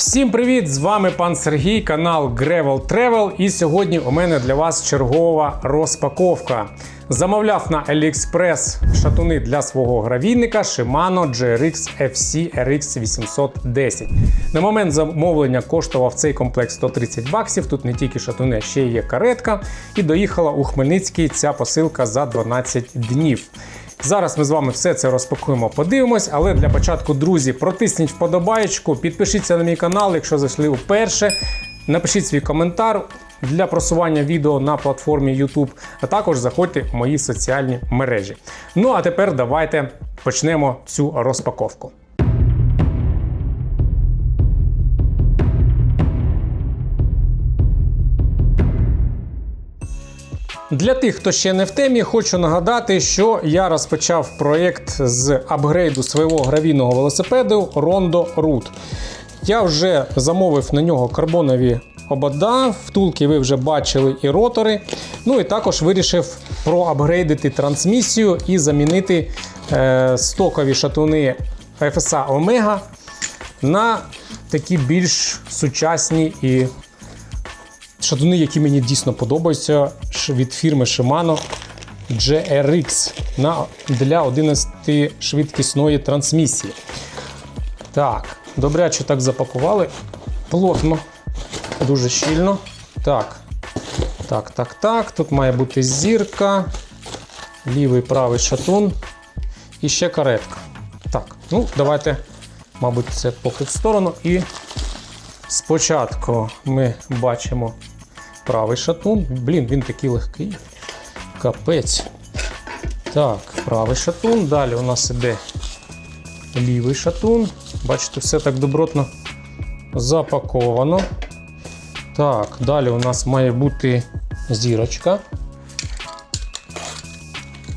Всім привіт! З вами пан Сергій, канал Gravel Travel. І сьогодні у мене для вас чергова розпаковка. Замовляв на AliExpress шатуни для свого гравійника Shimano GRX FC RX 810. На момент замовлення коштував цей комплект 130 баксів. Тут не тільки шатуни, а ще є каретка. І доїхала у Хмельницький ця посилка за 12 днів. Зараз ми з вами все це розпакуємо, подивимось. Але для початку, друзі, протисніть вподобаєчку, підпишіться на мій канал, якщо зайшли вперше. Напишіть свій коментар для просування відео на платформі YouTube, а також заходьте в мої соціальні мережі. Ну а тепер давайте почнемо цю розпаковку. Для тих, хто ще не в темі, хочу нагадати, що я розпочав проєкт з апгрейду свого гравійного велосипеду Rondo Root. Я вже замовив на нього карбонові обода, втулки ви вже бачили і ротори. Ну і також вирішив проапгрейдити трансмісію і замінити е, стокові шатуни FSA Omega на такі більш сучасні і шатуни, які мені дійсно подобаються від фірми Shimano GRX на, для 11 швидкісної трансмісії. Так, добряче так запакували. Плотно, дуже щільно. Так. Так, так, так. Тут має бути зірка, лівий правий шатун і ще каретка. Так, ну давайте, мабуть, це поки в сторону. І спочатку ми бачимо правий шатун. Блін, він такий легкий. Капець. Так, правий шатун. Далі у нас іде лівий шатун. Бачите, все так добротно запаковано. Так, далі у нас має бути зірочка.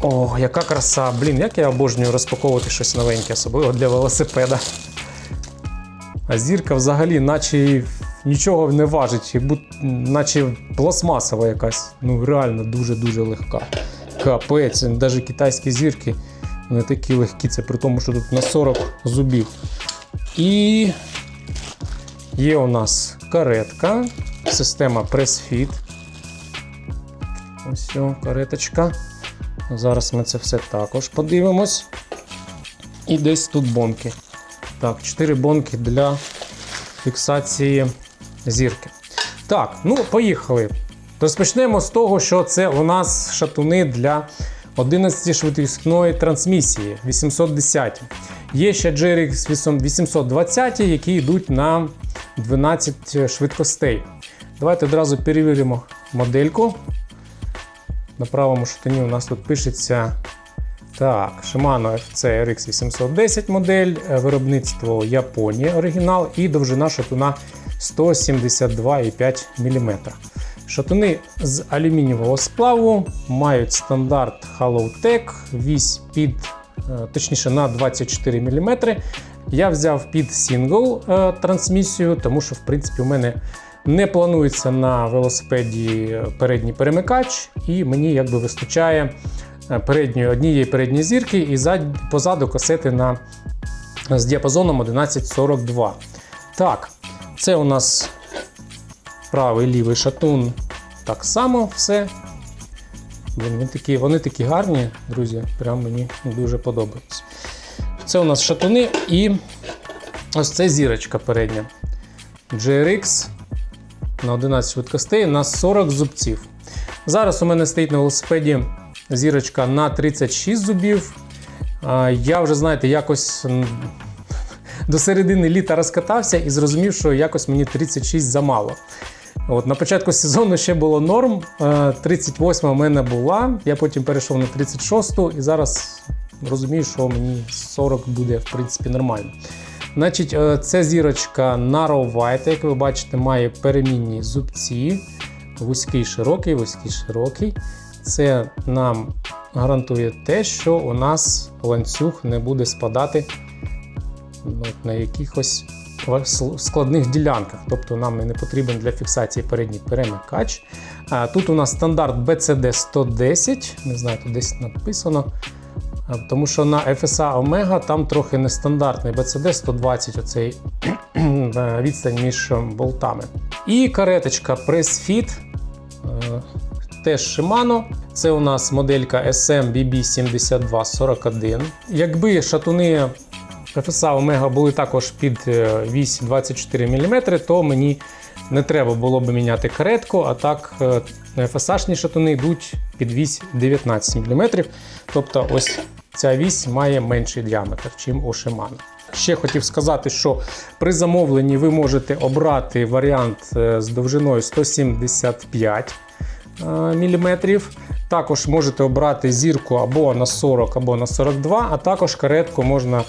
О, яка краса! Блін, як я обожнюю розпаковувати щось новеньке, особливо для велосипеда. А зірка взагалі, наче нічого не важить, наче пластмасова якась. Ну, реально дуже-дуже легка. Капець, навіть китайські зірки не такі легкі, це при тому, що тут на 40 зубів. І є у нас каретка, система PressFit. Ось о, кареточка. Зараз ми це все також подивимось. І десь тут бонки. Так, 4 бонки для фіксації зірки. Так, ну поїхали. Розпочнемо з того, що це у нас шатуни для 11 швидкісної трансмісії 810. Є ще GRX 820, які йдуть на 12 швидкостей. Давайте одразу перевіримо модельку. На правому шатуні у нас тут пишеться так, Shimano FC RX 810 модель, е, виробництво Японія оригінал і довжина шатуна 172,5 мм. Шатуни з алюмінієвого сплаву мають стандарт Halotech, вісь під, е, точніше на 24 мм. Я взяв під сингл е, трансмісію, тому що в принципі у мене не планується на велосипеді передній перемикач, і мені якби вистачає передньої, однієї передньої зірки і зад- позаду касети на, з діапазоном 1142. Так, це у нас правий лівий шатун. Так само все. Він такі, вони такі гарні, друзі. Прям мені дуже подобаються. Це у нас шатуни і ось це зірочка передня. GRX на 11 швидкостей на 40 зубців. Зараз у мене стоїть на велосипеді зірочка на 36 зубів. Я вже, знаєте, якось до середини літа розкатався і зрозумів, що якось мені 36 замало. От, на початку сезону ще було норм. е, 38 у мене була. Я потім перейшов на 36 і зараз розумію, що мені 40 буде в принципі нормально. Значить, е, це зірочка Narrow White, як ви бачите, має перемінні зубці. Вузький широкий, вузький широкий. Це нам гарантує те, що у нас ланцюг не буде спадати ну, на якихось складних ділянках. Тобто нам не потрібен для фіксації передній перемикач. Тут у нас стандарт BCD 110, не знаю, тут десь написано. Тому що на FSA Omega там трохи нестандартний BCD 120 оцей відстань між болтами. І кареточка Press Fit. е, Теж Shimano. Це у нас моделька SM BB7241. Якби шатуни FSA Omega були також під вісь 24 мм, то мені не треба було б міняти каретку, а так е, FSA-шні шатуни йдуть під вісь 19 мм. Тобто ось ця вісь має менший діаметр, ніж у Shimano. Ще хотів сказати, що при замовленні ви можете обрати варіант е, з довжиною 175 мм. Також можете обрати зірку або на 40, або на 42, а також каретку можна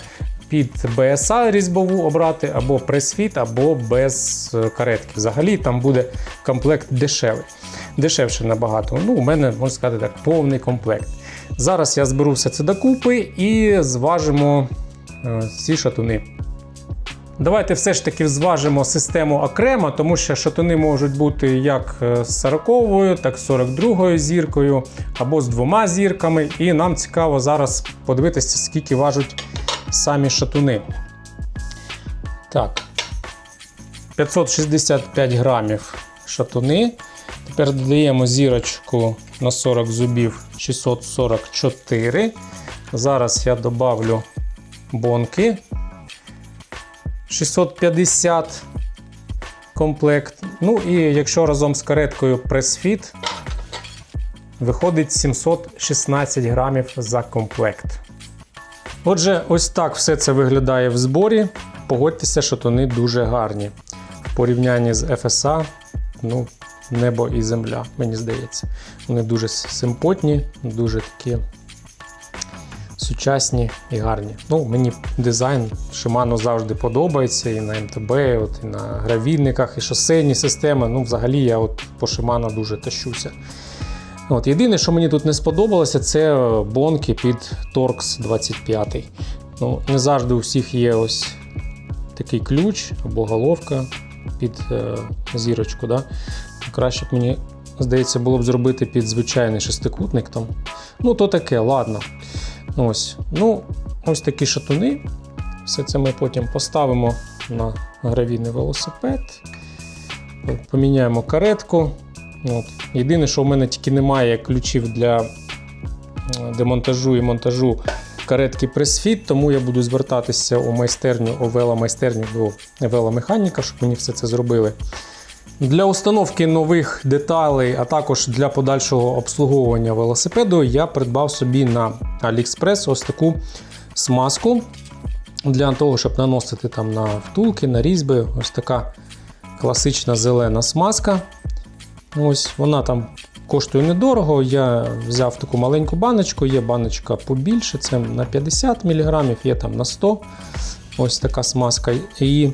під BSA різьбову обрати, або пресфіт, або без е, каретки. Взагалі там буде комплект дешевий. Дешевше набагато. Ну, у мене, можна сказати так, повний комплект. Зараз я зберу все це докупи і зважимо е, ці шатуни. Давайте все ж таки зважимо систему окремо, тому що шатуни можуть бути як е, з 40, так з 42 зіркою, або з двома зірками. І нам цікаво зараз подивитися, скільки важать самі шатуни. Так. 565 грамів шатуни. Тепер додаємо зірочку на 40 зубів 644. Зараз я добавлю бонки 650 комплект. Ну і якщо разом з кареткою пресфіт, виходить 716 грамів за комплект. Отже, ось так все це виглядає в зборі. Погодьтеся, що тони дуже гарні. В порівнянні з FSA, ну, небо і земля, мені здається. Вони дуже симпотні, дуже такі сучасні і гарні. Ну, Мені дизайн Shimano завжди подобається і на МТБ, от, і на гравійниках, і шосейні системи. Ну, взагалі я от по Shimano дуже тащуся. От, Єдине, що мені тут не сподобалося, це бонки під Torx 25. Ну, Не завжди у всіх є ось такий ключ або головка під е, зірочку. Да? Краще б мені, здається, було б зробити під звичайний шестикутник. Там. Ну, то таке, ладно. Ось ну, ось такі шатуни. Все це ми потім поставимо на гравійний велосипед. Поміняємо каретку. От. Єдине, що в мене тільки немає ключів для демонтажу і монтажу каретки пресфіт, тому я буду звертатися у майстерню, у веломайстерню до веломеханіка, щоб мені все це зробили. Для установки нових деталей, а також для подальшого обслуговування велосипеду, я придбав собі на AliExpress ось таку смазку для того, щоб наносити там на втулки, на різьби. Ось така класична зелена смазка. Ось Вона там коштує недорого. Я взяв таку маленьку баночку, є баночка побільше, це на 50 мг, є там на 100 Ось така смазка. І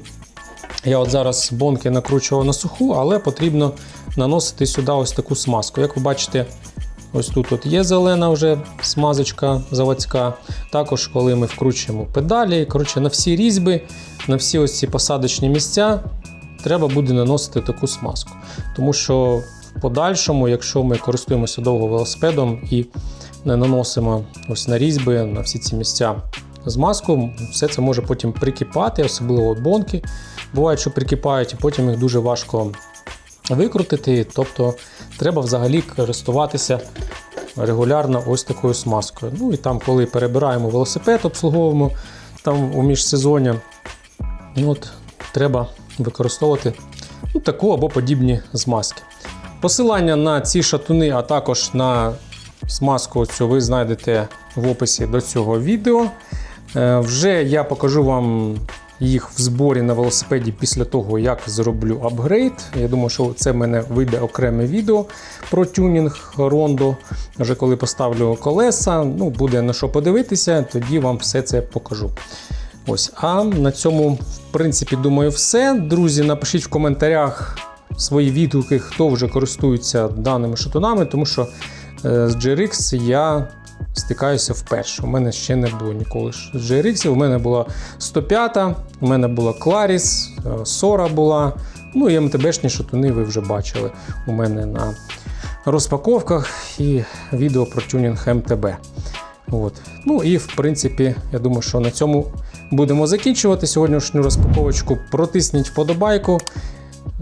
я от зараз бонки накручував на суху, але потрібно наносити сюди ось таку смазку. Як ви бачите, ось тут от є зелена вже смазочка заводська. Також, коли ми вкручуємо педалі, коротше, на всі різьби, на всі ось ці посадочні місця, треба буде наносити таку смазку. Тому що в подальшому, якщо ми користуємося довго велосипедом і не наносимо ось на різьби, на всі ці місця змазку, все це може потім прикипати, особливо бонки. Бувають, що прикипають, і потім їх дуже важко викрутити. Тобто треба взагалі користуватися регулярно ось такою смазкою. Ну і там, коли перебираємо велосипед, обслуговуємо там у міжсезоння, і от треба використовувати ну, таку або подібні змазки. Посилання на ці шатуни, а також на смазку цю ви знайдете в описі до цього відео. Е, Вже я покажу вам їх в зборі на велосипеді після того, як зроблю апгрейд. Я думаю, що це в мене вийде окреме відео про тюнінг Рондо. Вже коли поставлю колеса, ну, буде на що подивитися, тоді вам все це покажу. Ось, А на цьому, в принципі, думаю, все. Друзі, напишіть в коментарях свої відгуки, хто вже користується даними шатунами, тому що е, з GRX я стикаюся вперше. У мене ще не було ніколи GRX. У мене була 105, у мене була Claris, е, Sora була. Ну і МТБшні шатуни ви вже бачили у мене на розпаковках і відео про тюнінг МТБ. От. Ну і в принципі, я думаю, що на цьому будемо закінчувати сьогоднішню розпаковочку. Протисніть вподобайку.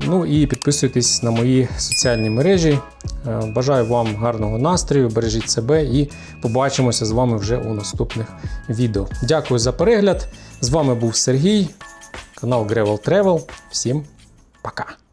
Ну і підписуйтесь на мої соціальні мережі. Е, Бажаю вам гарного настрою, бережіть себе і побачимося з вами вже у наступних відео. Дякую за перегляд. З вами був Сергій, канал Gravel Travel. Всім пока!